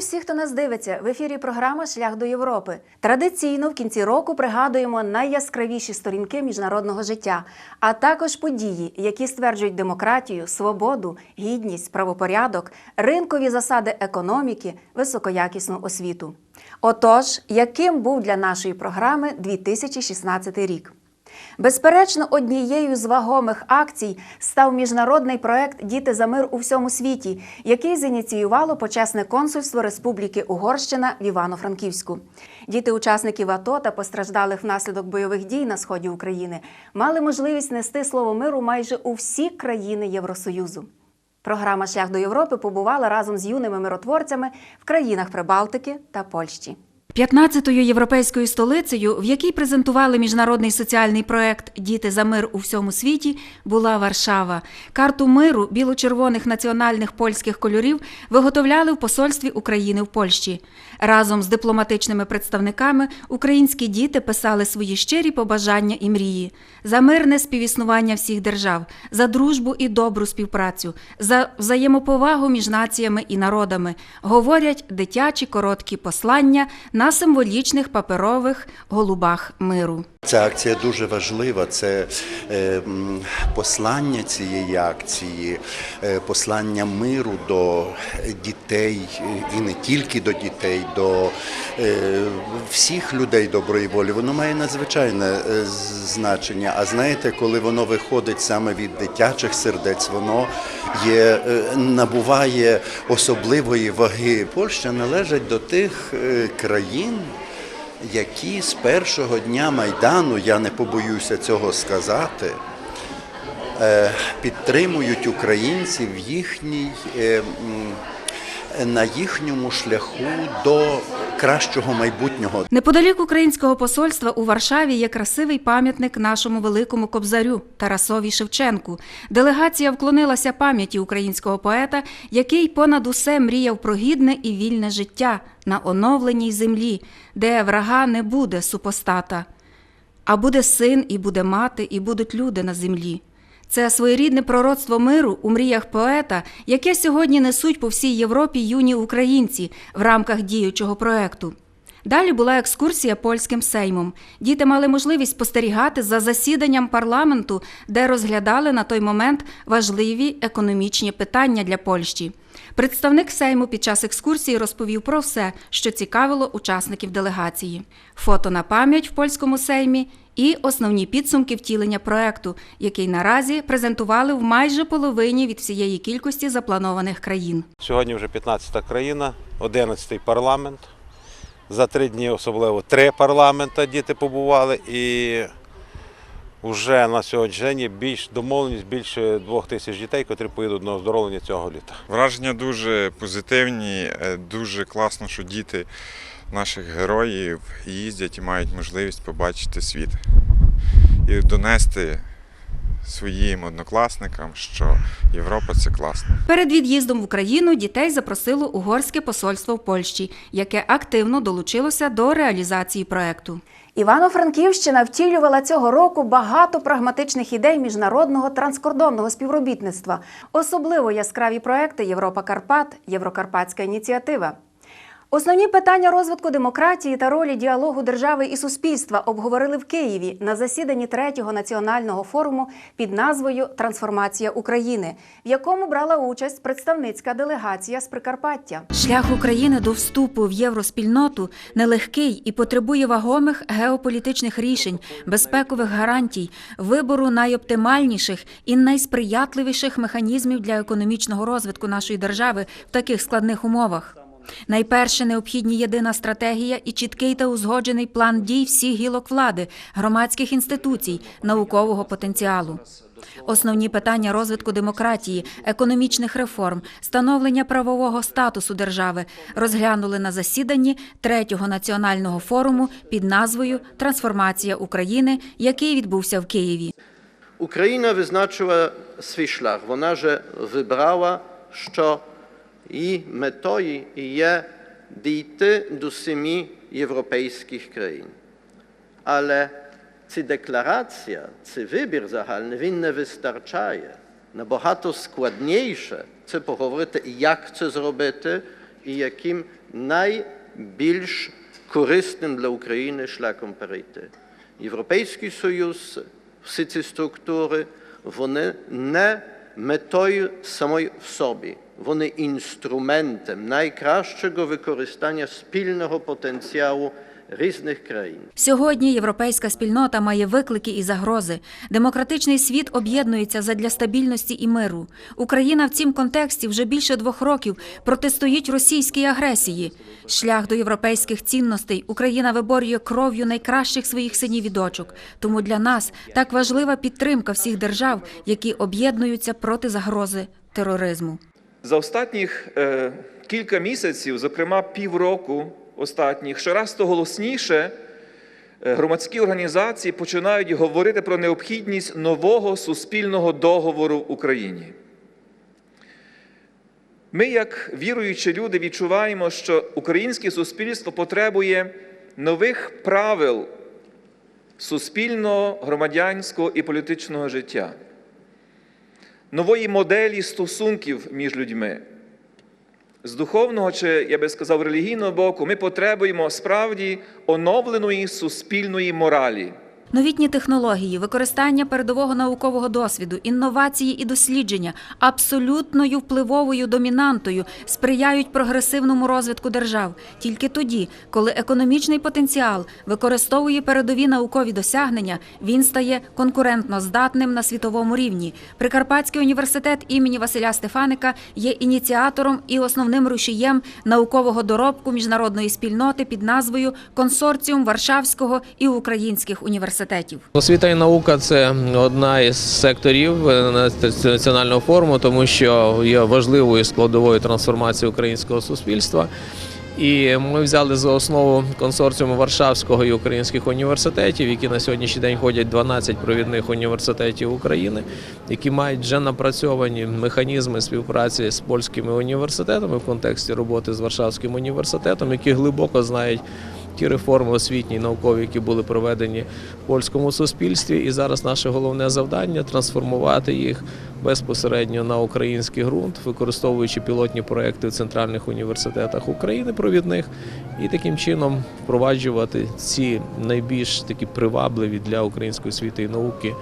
всіх, хто нас дивиться. В ефірі програма Шлях до Європи. Традиційно в кінці року пригадуємо найяскравіші сторінки міжнародного життя, а також події, які стверджують демократію, свободу, гідність, правопорядок, ринкові засади економіки, високоякісну освіту. Отож, яким був для нашої програми 2016 рік? Безперечно, однією з вагомих акцій став міжнародний проект Діти за мир у всьому світі, який зініціювало почесне консульство Республіки Угорщина в Івано-Франківську. Діти учасників АТО та постраждалих внаслідок бойових дій на сході України мали можливість нести слово миру майже у всі країни Євросоюзу. Програма Шлях до Європи побувала разом з юними миротворцями в країнах Прибалтики та Польщі. 15-ю європейською столицею, в якій презентували міжнародний соціальний проект Діти за мир у всьому світі, була Варшава. Карту миру біло-червоних національних польських кольорів виготовляли в посольстві України в Польщі. Разом з дипломатичними представниками українські діти писали свої щирі побажання і мрії за мирне співіснування всіх держав, за дружбу і добру співпрацю, за взаємоповагу між націями і народами. Говорять дитячі короткі послання на символічних паперових голубах миру. Ця акція дуже важлива. Це е, послання цієї акції, е, послання миру до дітей і не тільки до дітей, до е, всіх людей доброї волі. Воно має надзвичайне значення. А знаєте, коли воно виходить саме від дитячих сердець, воно є, набуває особливої ваги. Польща належить до тих країн які з першого дня Майдану, я не побоюся цього сказати, е, підтримують українців їхній, е, на їхньому шляху до кращого майбутнього. Неподалік українського посольства у Варшаві є красивий пам'ятник нашому великому кобзарю Тарасові Шевченку. Делегація вклонилася пам'яті українського поета, який понад усе мріяв про гідне і вільне життя на оновленій землі, де врага не буде супостата, а буде син, і буде мати, і будуть люди на землі. Це своєрідне пророцтво миру у мріях поета, яке сьогодні несуть по всій Європі юні українці в рамках діючого проекту. Далі була екскурсія польським сеймом. Діти мали можливість спостерігати за засіданням парламенту, де розглядали на той момент важливі економічні питання для Польщі. Представник сейму під час екскурсії розповів про все, що цікавило учасників делегації: фото на пам'ять в польському сеймі і основні підсумки втілення проекту, який наразі презентували в майже половині від всієї кількості запланованих країн. Сьогодні вже 15-та країна, 11-й парламент. За три дні особливо три парламента діти побували і вже на є більш домовленість більше двох тисяч дітей, котрі поїдуть на оздоровлення цього літа. Враження дуже позитивні, е, дуже класно, що діти наших героїв їздять і мають можливість побачити світ і донести своїм однокласникам, що Європа це класно. Перед від'їздом в Україну дітей запросило угорське посольство в Польщі, яке активно долучилося до реалізації проекту. Івано-Франківщина втілювала цього року багато прагматичних ідей міжнародного транскордонного співробітництва, особливо яскраві проекти Європа Карпат, Єврокарпатська ініціатива. Основні питання розвитку демократії та ролі діалогу держави і суспільства обговорили в Києві на засіданні третього національного форуму під назвою Трансформація України, в якому брала участь представницька делегація з Прикарпаття. Шлях України до вступу в євроспільноту нелегкий і потребує вагомих геополітичних рішень, безпекових гарантій, вибору найоптимальніших і найсприятливіших механізмів для економічного розвитку нашої держави в таких складних умовах. Найперше необхідні єдина стратегія і чіткий та узгоджений план дій всіх гілок влади, громадських інституцій, наукового потенціалу. Основні питання розвитку демократії, економічних реформ, становлення правового статусу держави розглянули на засіданні третього національного форуму під назвою Трансформація України, який відбувся в Києві. Україна визначила свій шлях. Вона же вибрала, що її метою є дійти до семи європейських країн. Але ця декларація, цей вибір загальний, він не вистачає. Набагато складніше це поговорити, як це зробити і яким найбільш корисним для України шляхом перейти. Європейський Союз, всі ці структури, вони не метою самої в собі, вони інструментом найкращого використання спільного потенціалу різних країн. Сьогодні європейська спільнота має виклики і загрози. Демократичний світ об'єднується задля стабільності і миру. Україна в цім контексті вже більше двох років протистоїть російській агресії. Шлях до європейських цінностей Україна виборює кров'ю найкращих своїх синів і дочок. Тому для нас так важлива підтримка всіх держав, які об'єднуються проти загрози тероризму. За останніх е, кілька місяців, зокрема півроку останніх, щораз то голосніше е, громадські організації починають говорити про необхідність нового суспільного договору в Україні. Ми, як віруючі люди, відчуваємо, що українське суспільство потребує нових правил суспільного, громадянського і політичного життя нової моделі стосунків між людьми. З духовного чи, я би сказав, релігійного боку, ми потребуємо справді оновленої суспільної моралі. Новітні технології, використання передового наукового досвіду, інновації і дослідження абсолютною впливовою домінантою сприяють прогресивному розвитку держав тільки тоді, коли економічний потенціал використовує передові наукові досягнення, він стає конкурентно здатним на світовому рівні. Прикарпатський університет імені Василя Стефаника є ініціатором і основним рушієм наукового доробку міжнародної спільноти під назвою Консорціум Варшавського і українських університетів. Освіта і наука це одна із секторів е, національного форуму, тому що є важливою складовою трансформації українського суспільства. І ми взяли за основу консорціуму Варшавського і українських університетів, які на сьогоднішній день ходять 12 провідних університетів України, які мають вже напрацьовані механізми співпраці з польськими університетами в контексті роботи з Варшавським університетом, які глибоко знають ті реформи освітні і наукові, які були проведені в польському суспільстві. І зараз наше головне завдання трансформувати їх безпосередньо на український ґрунт, використовуючи пілотні проекти в центральних університетах України провідних, і таким чином впроваджувати ці найбільш такі привабливі для української освіти і науки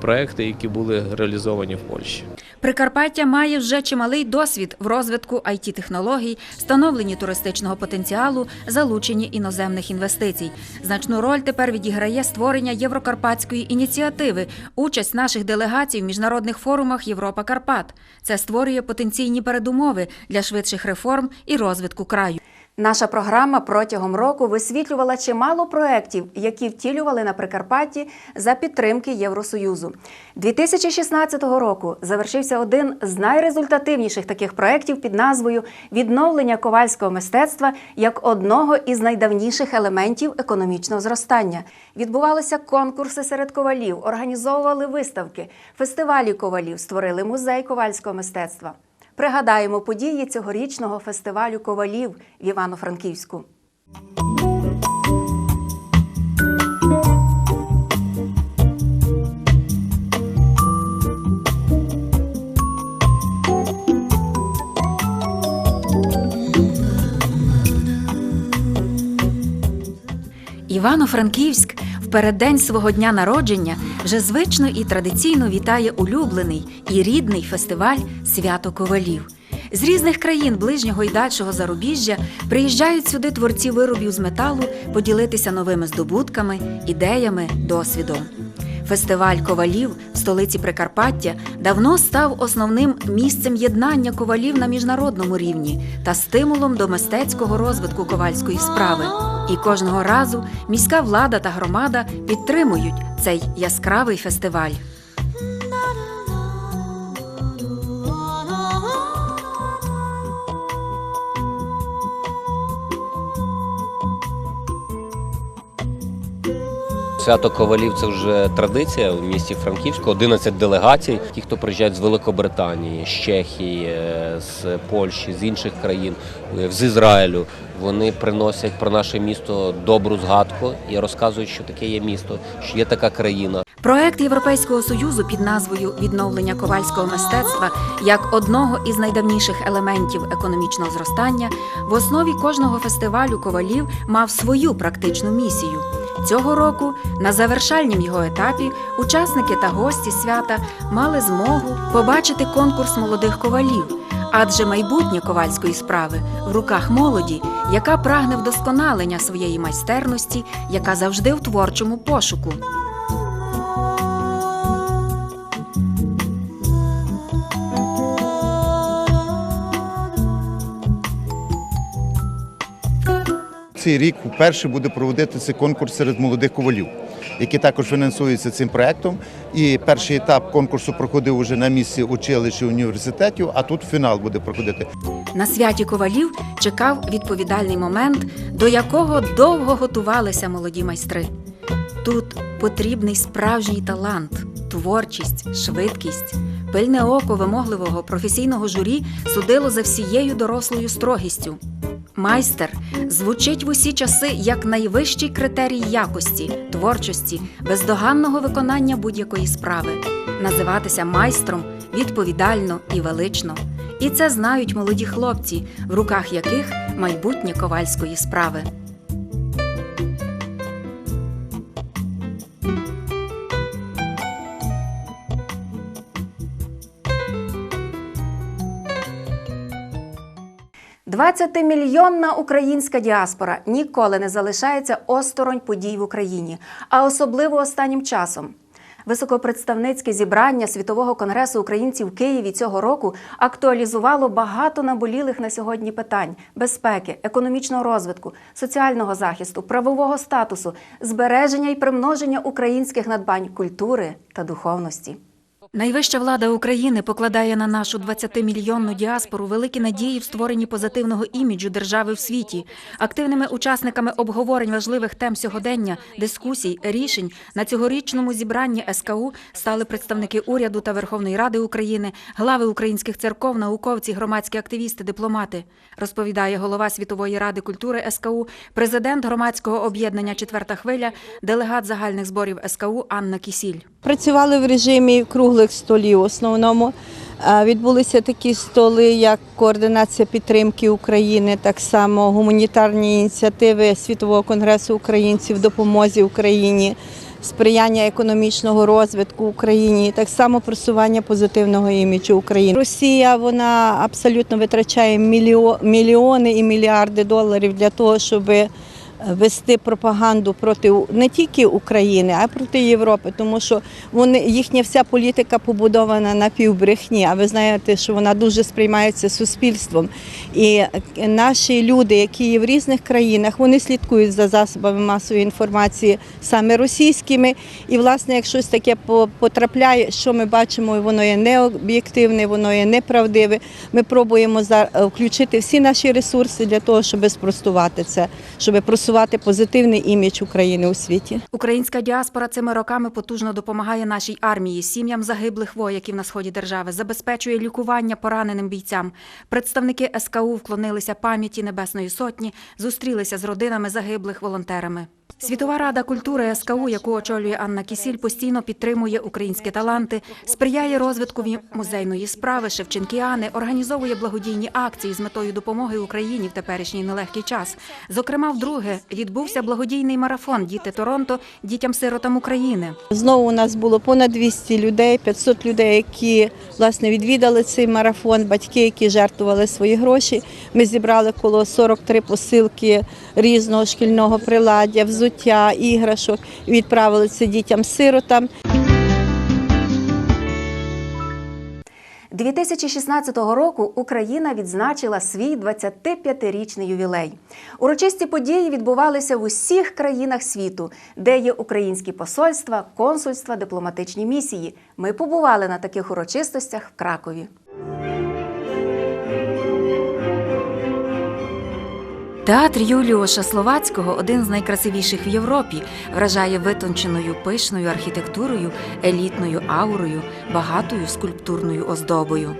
проекти, які були реалізовані в Польщі. Прикарпаття має вже чималий досвід в розвитку it технологій становленні туристичного потенціалу, залученні іноземних інвестицій. Значну роль тепер відіграє створення єврокарпатської ініціативи, участь наших делегацій в міжнародних форумах Європа Карпат. Це створює потенційні передумови для швидших реформ і розвитку краю. Наша програма протягом року висвітлювала чимало проєктів, які втілювали на Прикарпатті за підтримки Євросоюзу. 2016 року завершився один з найрезультативніших таких проєктів під назвою Відновлення ковальського мистецтва як одного із найдавніших елементів економічного зростання. Відбувалися конкурси серед ковалів, організовували виставки, фестивалі ковалів, створили музей ковальського мистецтва. Пригадаємо події цьогорічного фестивалю ковалів в Івано-Франківську. Івано-Франківськ в переддень свого дня народження вже звично і традиційно вітає улюблений і рідний фестиваль Свято Ковалів. З різних країн ближнього і дальшого зарубіжжя приїжджають сюди творці виробів з металу поділитися новими здобутками, ідеями, досвідом. Фестиваль ковалів в столиці Прикарпаття давно став основним місцем єднання ковалів на міжнародному рівні та стимулом до мистецького розвитку ковальської справи. І кожного разу міська влада та громада підтримують цей яскравий фестиваль. Свято ковалів це вже традиція в місті Франківську. 11 делегацій. Ті, хто приїжджають з Великобританії, з Чехії, е, з Польщі, з інших країн, е, з Ізраїлю. Вони приносять про наше місто добру згадку і розказують, що таке є місто, що є така країна. Проект Європейського союзу під назвою Відновлення ковальського мистецтва як одного із найдавніших елементів економічного зростання в основі кожного фестивалю ковалів мав свою практичну місію. Цього року на завершальнім його етапі учасники та гості свята мали змогу побачити конкурс молодих ковалів, адже майбутнє ковальської справи в руках молоді, яка прагне вдосконалення своєї майстерності, яка завжди в творчому пошуку. Цей рік вперше буде проводитися конкурс серед молодих ковалів, який також фінансується цим проектом. І перший етап конкурсу проходив уже на місці училищ університетів, а тут фінал буде проходити. На святі ковалів чекав відповідальний момент, до якого довго готувалися молоді майстри. Тут потрібний справжній талант, творчість, швидкість. Пильне око вимогливого професійного журі судило за всією дорослою строгістю. Майстер звучить в усі часи як найвищий критерій якості, творчості, бездоганного виконання будь-якої справи. Називатися майстром відповідально і велично. І це знають молоді хлопці, в руках яких майбутнє ковальської справи. Двадцятимільйонна українська діаспора ніколи не залишається осторонь подій в Україні, а особливо останнім часом. Високопредставницьке зібрання Світового конгресу українців в Києві цього року актуалізувало багато наболілих на сьогодні питань безпеки, економічного розвитку, соціального захисту, правового статусу, збереження і примноження українських надбань культури та духовності. Найвища влада України покладає на нашу 20-мільйонну діаспору великі надії в створенні позитивного іміджу держави в світі. Активними учасниками обговорень важливих тем сьогодення, дискусій, рішень на цьогорічному зібранні СКУ стали представники уряду та Верховної Ради України, глави українських церков, науковці, громадські активісти, дипломати. Розповідає голова Світової ради культури СКУ, президент громадського об'єднання Четверта хвиля, делегат загальних зборів СКУ Анна Кісіль. Працювали в режимі круглих столів. В основному Е, відбулися такі столи, як координація підтримки України, так само гуманітарні ініціативи Світового конгресу українців допомозі Україні, сприяння економічного розвитку Україні, так само просування позитивного іміджу України. Росія вона абсолютно витрачає мільйо- мільйони і мільярди доларів для того, щоби вести пропаганду проти не тільки України, а й проти Європи, тому що вони їхня вся політика побудована на півбрехні. А ви знаєте, що вона дуже сприймається суспільством. І е, наші люди, які є в різних країнах, вони слідкують за засобами масової інформації саме російськими. І, власне, як щось таке по- потрапляє, що ми бачимо, воно є необ'єктивне, воно є неправдиве. Ми пробуємо е, включити всі наші ресурси для того, щоб спростувати це, щоб просувати позитивний імідж України у світі. Українська діаспора цими роками потужно допомагає нашій армії, сім'ям загиблих вояків на сході держави, забезпечує лікування пораненим бійцям. Представники СКУ вклонилися пам'яті Небесної Сотні, зустрілися з родинами загиблих волонтерами. Світова рада культури СКУ, яку очолює Анна Кісіль, постійно підтримує українські таланти, сприяє розвитку музейної справи Шевченкіани, організовує благодійні акції з метою допомоги Україні в теперішній нелегкий час. Зокрема, вдруге відбувся благодійний марафон Діти Торонто дітям-сиротам України. Знову у нас було понад 200 людей, 500 людей, які власне відвідали цей марафон, батьки, які жертвували свої гроші. Ми зібрали коло 43 посилки різного шкільного приладдя, взуття, іграшок. Відправили це дітям-сиротам. 2016 року Україна відзначила свій 25-річний ювілей. Урочисті події відбувалися в усіх країнах світу, де є українські посольства, консульства, дипломатичні місії. Ми побували на таких урочистостях в Кракові. Театр Юліоша Словацького один з найкрасивіших в Європі, вражає витонченою пишною архітектурою, елітною аурою, багатою скульптурною оздобою.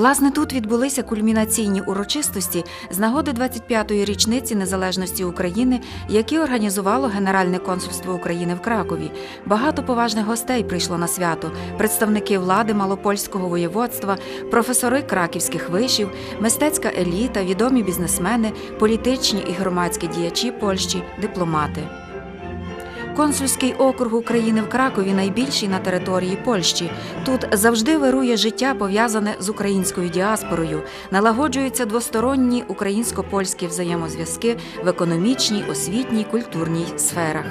Власне, тут відбулися кульмінаційні урочистості з нагоди 25-ї річниці незалежності України, які організувало Генеральне консульство України в Кракові. Багато поважних гостей прийшло на свято: представники влади Малопольського воєводства, професори краківських вишів, мистецька еліта, відомі бізнесмени, політичні і громадські діячі Польщі, дипломати. Консульський округ України в Кракові найбільший на території Польщі. Тут завжди вирує життя, пов'язане з українською діаспорою, налагоджуються двосторонні українсько-польські взаємозв'язки в економічній, освітній, культурній сферах.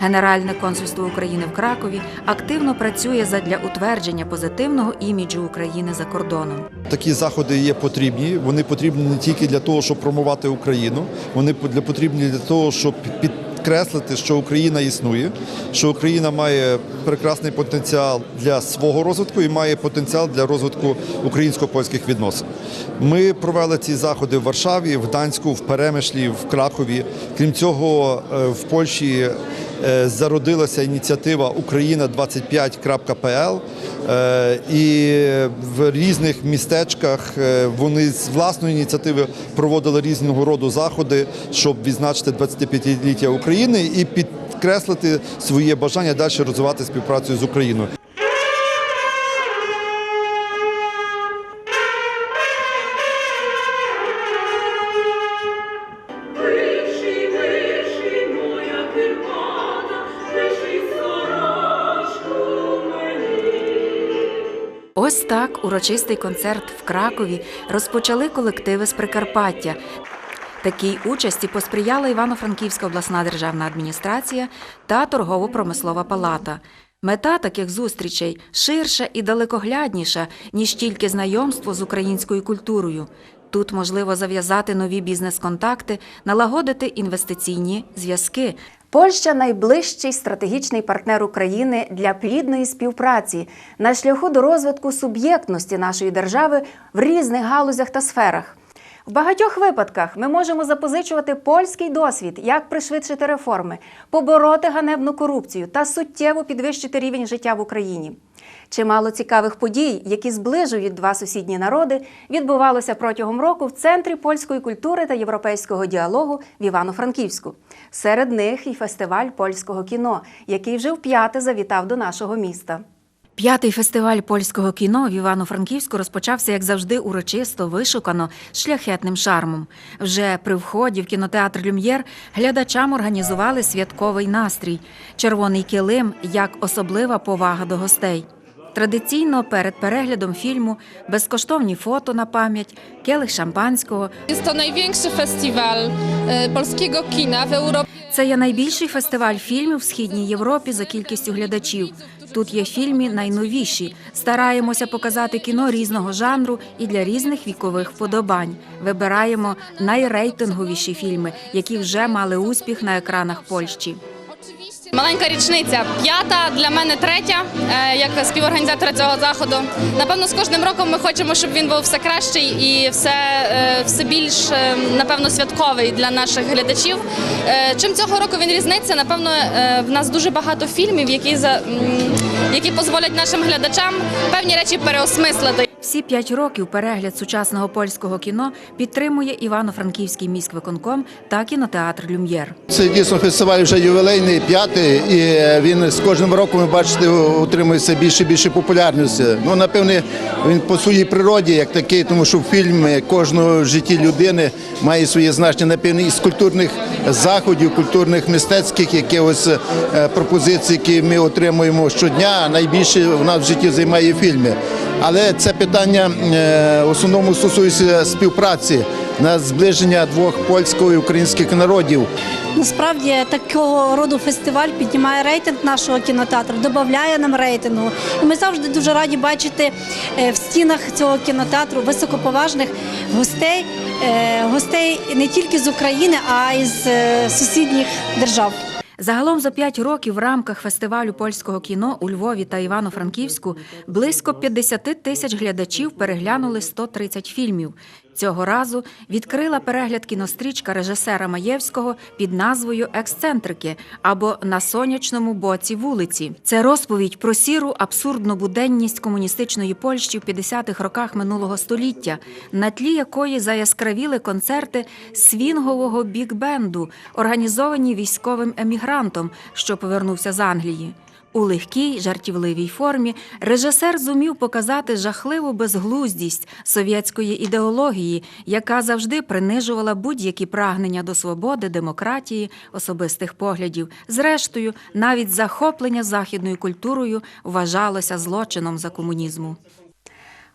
Генеральне консульство України в Кракові активно працює задля утвердження позитивного іміджу України за кордоном. Такі заходи є потрібні. Вони потрібні не тільки для того, щоб промувати Україну, вони потрібні для того, щоб підкреслити, що Україна існує, що Україна має прекрасний потенціал для свого розвитку і має потенціал для розвитку українсько-польських відносин. Ми провели ці заходи в Варшаві, в Данську, в Перемишлі, в Кракові. Крім цього, е, в Польщі зародилася ініціатива Україна 25.pl Е, і в різних містечках е, вони з власної ініціативи проводили різного роду заходи, щоб відзначити 25-ліття України і підкреслити своє бажання далі розвивати співпрацю з Україною. Так урочистий концерт в Кракові розпочали колективи з Прикарпаття. Такій участі посприяла Івано-Франківська обласна державна адміністрація та торгово-промислова палата. Мета таких зустрічей ширша і далекоглядніша, ніж тільки знайомство з українською культурою. Тут можливо зав'язати нові бізнес-контакти, налагодити інвестиційні зв'язки, Польща найближчий стратегічний партнер України для плідної співпраці на шляху до розвитку суб'єктності нашої держави в різних галузях та сферах. В багатьох випадках ми можемо запозичувати польський досвід, як пришвидшити реформи, побороти ганебну корупцію та суттєво підвищити рівень життя в Україні. Чимало цікавих подій, які зближують два сусідні народи, відбувалося протягом року в центрі польської культури та європейського діалогу в Івано-Франківську. Серед них і фестиваль польського кіно, який вже вп'яте завітав до нашого міста. П'ятий фестиваль польського кіно в Івано-Франківську розпочався, як завжди, урочисто, вишукано, шляхетним шармом. Вже при вході в кінотеатр Люм'єр глядачам організували святковий настрій, червоний килим як особлива повага до гостей. Традиційно перед переглядом фільму безкоштовні фото на пам'ять, келих шампанського. Największy festiwal e, polskiego kina w Europie. Це є найбільший фестиваль фільмів в східній Європі за кількістю глядачів. Тут є фільми найновіші. Стараємося показати кіно різного жанру і для різних вікових вподобань. Вибираємо найрейтинговіші фільми, які вже мали успіх на екранах Польщі. Маленька річниця, п'ята для мене третя, е, як співорганізатора цього заходу. Напевно, з кожним роком ми хочемо, щоб він був все кращий і все, е, все більш е, напевно святковий для наших глядачів. Чим цього року він різниться? Напевно, в нас дуже багато фільмів, які за які дозволять нашим глядачам певні речі переосмислити. Всі п'ять років перегляд сучасного польського кіно підтримує Івано-Франківський міськвиконком та кінотеатр Люм'єр. Це дійсно фестиваль вже ювілейний, п'ятий, і він з кожним роком, ви бачите, отримує все більше і більше популярності. Ну, напевне, він по своїй природі як такий, тому що фільм кожного в житті людини має своє значення, напевне, із культурних заходів, культурних мистецьких якихось е, пропозицій, які ми отримуємо щодня, найбільше в нас в житті займає фільми. Але це питання е, в основному стосується співпраці на зближення двох польського і українських народів. Насправді такого роду фестиваль піднімає рейтинг нашого кінотеатру, додає нам рейтингу. І ми завжди дуже раді бачити е, в стінах цього кінотеатру високоповажних гостей, е, гостей не тільки з України, а й з сусідніх держав. Загалом за п'ять років в рамках фестивалю польського кіно у Львові та Івано-Франківську близько 50 тисяч глядачів переглянули 130 фільмів. Цього разу відкрила перегляд кінострічка режисера Маєвського під назвою Ексцентрики або на сонячному боці вулиці. Це розповідь про сіру абсурдну буденність комуністичної Польщі в 50-х роках минулого століття, на тлі якої заяскравіли концерти свінгового бік-бенду, організовані військовим емігрантом, що повернувся з Англії. У легкій жартівливій формі режисер зумів показати жахливу безглуздість совєтської ідеології, яка завжди принижувала будь-які прагнення до свободи, демократії, особистих поглядів. Зрештою, навіть захоплення західною культурою вважалося злочином за комунізму.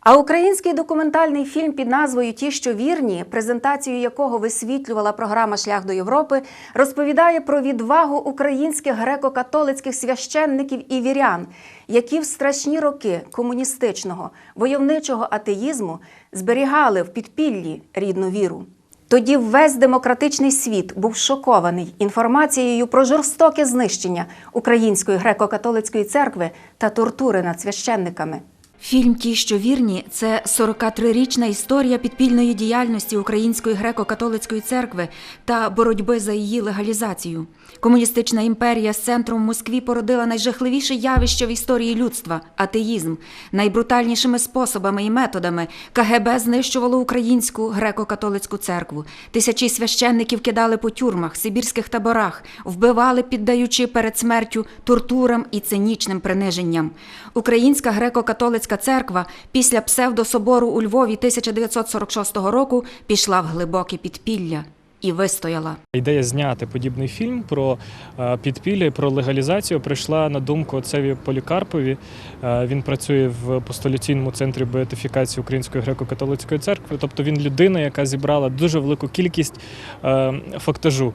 А український документальний фільм під назвою Ті, що вірні, презентацію якого висвітлювала програма Шлях до Європи, розповідає про відвагу українських греко-католицьких священників і вірян, які в страшні роки комуністичного войовничого атеїзму зберігали в підпіллі рідну віру. Тоді весь демократичний світ був шокований інформацією про жорстоке знищення Української греко-католицької церкви та тортури над священниками. Фільм Ті, що вірні, це 43-річна історія підпільної діяльності Української греко-католицької церкви та боротьби за її легалізацію. Комуністична імперія з центром Москві породила найжахливіше явище в історії людства атеїзм. Найбрутальнішими способами і методами КГБ знищувало українську греко-католицьку церкву. Тисячі священників кидали по тюрмах, сибірських таборах, вбивали, піддаючи перед смертю тортурам і цинічним приниженням. Українська греко-католицька церква після псевдособору у Львові 1946 року пішла в глибоке підпілля і вистояла. Ідея зняти подібний фільм про е, підпілля, і про легалізацію прийшла на думку отцеві Полікарпові. Е, Він працює в апостоліційному центрі беатифікації Української греко-католицької церкви. Тобто він людина, яка зібрала дуже велику кількість е, фактажу.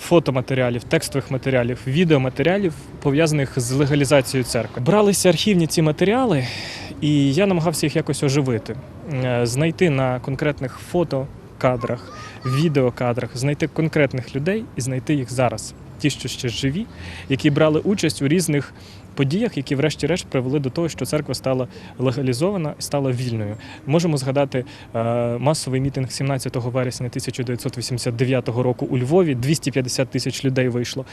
Фотоматеріалів, текстових матеріалів, відеоматеріалів, пов'язаних з легалізацією церкви. Бралися архівні ці матеріали, і я намагався їх якось оживити, Е, знайти на конкретних фотокадрах, відеокадрах, знайти конкретних людей і знайти їх зараз. Ті, що ще живі, які брали участь у різних подіях, які, врешті-решт, привели до того, що церква стала легалізована і стала вільною. Можемо згадати е, масовий мітинг 17 вересня 1989 року у Львові. 250 тисяч людей вийшло.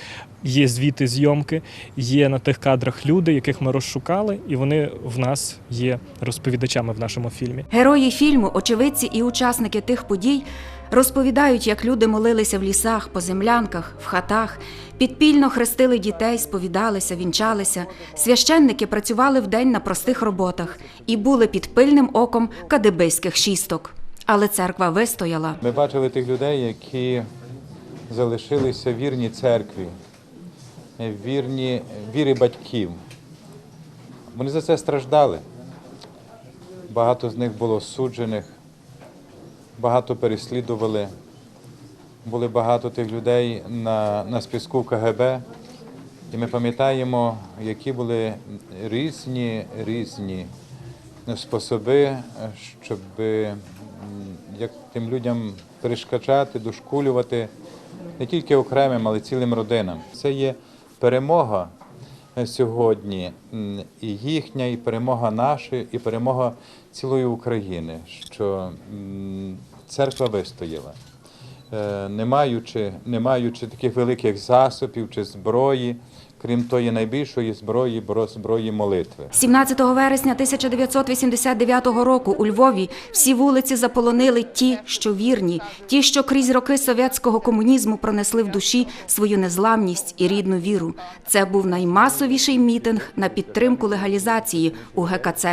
Є звіти зйомки, є на тих кадрах люди, яких ми розшукали, і вони в нас є розповідачами в нашому фільмі. Герої фільму, очевидці і учасники тих подій розповідають, як люди молилися в лісах, по землянках, в хатах, підпільно хрестили дітей, сповідалися, вінчалися. Священники працювали вдень на простих роботах і були під пильним оком кадебейських шісток. Але церква вистояла. Ми бачили тих людей, які залишилися вірні церкві, вірні вірі батьків. Вони за це страждали. Багато з них було суджених, багато переслідували. Були багато тих людей на, на списку КГБ. І ми пам'ятаємо, які були різні різні способи, щоб як тим людям перешкачати, дошкулювати не тільки окремим, але цілим родинам. Це є перемога е, сьогодні, і їхня, і перемога наша, і перемога цілої України, що церква вистояла. Е, Не маючи, не маючи таких великих засобів чи зброї, крім тої найбільшої зброї, бро- зброї молитви. 17 вересня 1989 року у Львові всі вулиці заполонили ті, що вірні, ті, що крізь роки совєтського комунізму пронесли в душі свою незламність і рідну віру. Це був наймасовіший мітинг на підтримку легалізації у ГКЦ.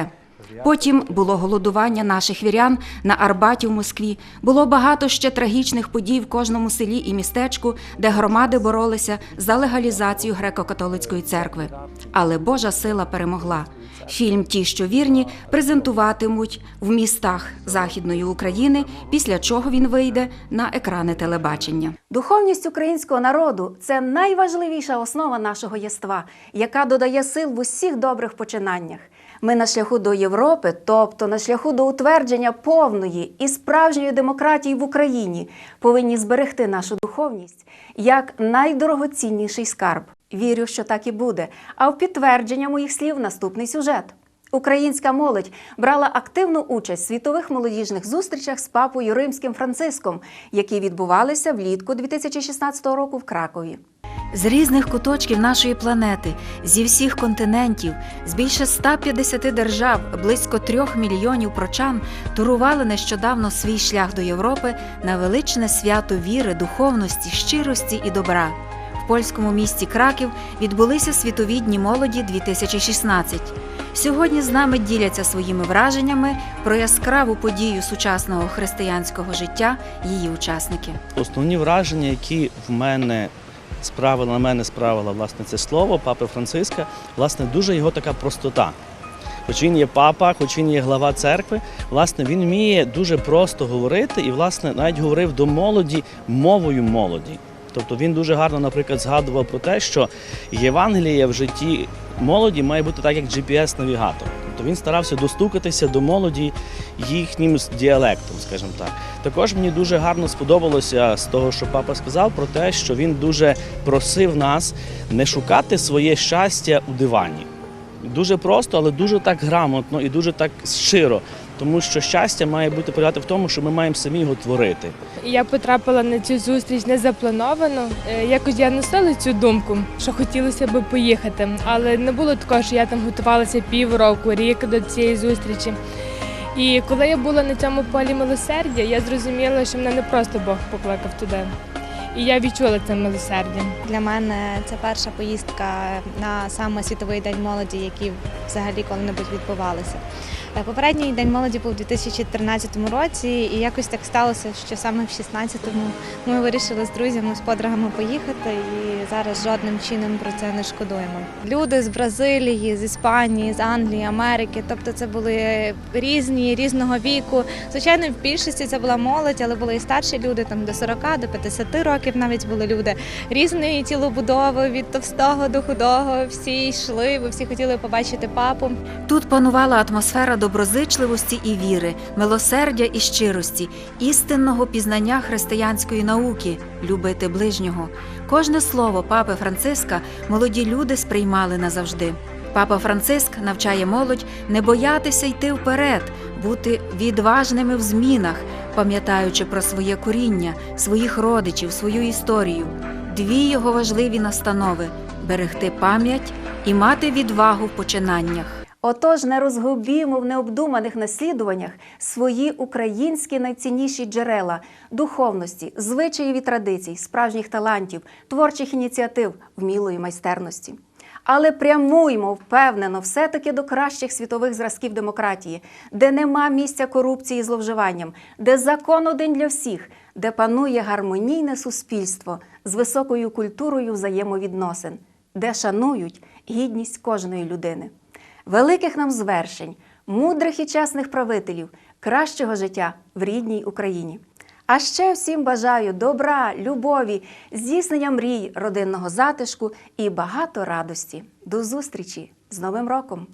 Потім було голодування наших вірян на Арбаті в Москві. Було багато ще трагічних подій в кожному селі і містечку, де громади боролися за легалізацію греко-католицької церкви. Але Божа сила перемогла. Фільм Ті, що вірні, презентуватимуть в містах Західної України, після чого він вийде на екрани телебачення. Духовність українського народу це найважливіша основа нашого єства, яка додає сил в усіх добрих починаннях. Ми на шляху до Європи, тобто на шляху до утвердження повної і справжньої демократії в Україні, повинні зберегти нашу духовність як найдорогоцінніший скарб. Вірю, що так і буде. А в підтвердження моїх слів наступний сюжет. Українська молодь брала активну участь в світових молодіжних зустрічах з папою Римським Франциском, які відбувалися влітку 2016 року в Кракові. З різних куточків нашої планети, зі всіх континентів, з більше 150 держав, близько трьох мільйонів прочан турували нещодавно свій шлях до Європи на величне свято віри, духовності, щирості і добра. В польському місті Краків відбулися світові дні молоді 2016. Сьогодні з нами діляться своїми враженнями про яскраву подію сучасного християнського життя її учасники. Основні враження, які в мене справила на мене справила власне це слово папи Франциска, власне, дуже його така простота. Хоч він є папа, хоч він є глава церкви, власне, він вміє дуже просто говорити і, власне, навіть говорив до молоді мовою молоді. Тобто він дуже гарно, наприклад, згадував про те, що Євангеліє в житті молоді має бути так, як GPS-навігатор. Тобто він старався достукатися до молоді їхнім діалектом, скажімо так. Також мені дуже гарно сподобалося з того, що папа сказав, про те, що він дуже просив нас не шукати своє щастя у дивані. Дуже просто, але дуже так грамотно і дуже так щиро. Тому що щастя має бути полягати в тому, що ми маємо самі його творити. Я потрапила на цю зустріч незаплановано. Е, Якось я носила цю думку, що хотілося би поїхати, але не було такого, що я там готувалася півроку, рік до цієї зустрічі. І коли я була на цьому полі милосердя, я зрозуміла, що мене не просто Бог покликав туди. І я відчула це милосердя. Для мене це перша поїздка на саме світовий день молоді, який взагалі коли-небудь відбувалися. Е, Попередній день молоді був у 2013 році, і якось так сталося, що саме в 16-му ми вирішили з друзями, з подругами поїхати, і зараз жодним чином про це не шкодуємо. Люди з Бразилії, з Іспанії, з Англії, Америки, тобто це були різні, різного віку. Звичайно, в більшості це була молодь, але були і старші люди, там до 40, до 50 років навіть були люди різної тілобудови, від товстого до худого. Всі йшли, бо всі хотіли побачити папу. Тут панувала атмосфера доброзичливості і віри, милосердя і щирості, істинного пізнання християнської науки, любити ближнього. Кожне слово папи Франциска молоді люди сприймали назавжди. Папа Франциск навчає молодь не боятися йти вперед, бути відважними в змінах, пам'ятаючи про своє коріння, своїх родичів, свою історію. Дві його важливі настанови берегти пам'ять і мати відвагу в починаннях. Отож, не розгубімо в необдуманих наслідуваннях свої українські найцінніші джерела духовності, звичаїв і традицій, справжніх талантів, творчих ініціатив, вмілої майстерності. Але прямуймо впевнено все-таки до кращих світових зразків демократії, де нема місця корупції і зловживанням, де закон один для всіх, де панує гармонійне суспільство з високою культурою взаємовідносин, де шанують гідність кожної людини великих нам звершень, мудрих і чесних правителів, кращого життя в рідній Україні. А ще всім бажаю добра, любові, здійснення мрій, родинного затишку і багато радості. До зустрічі з Новим роком!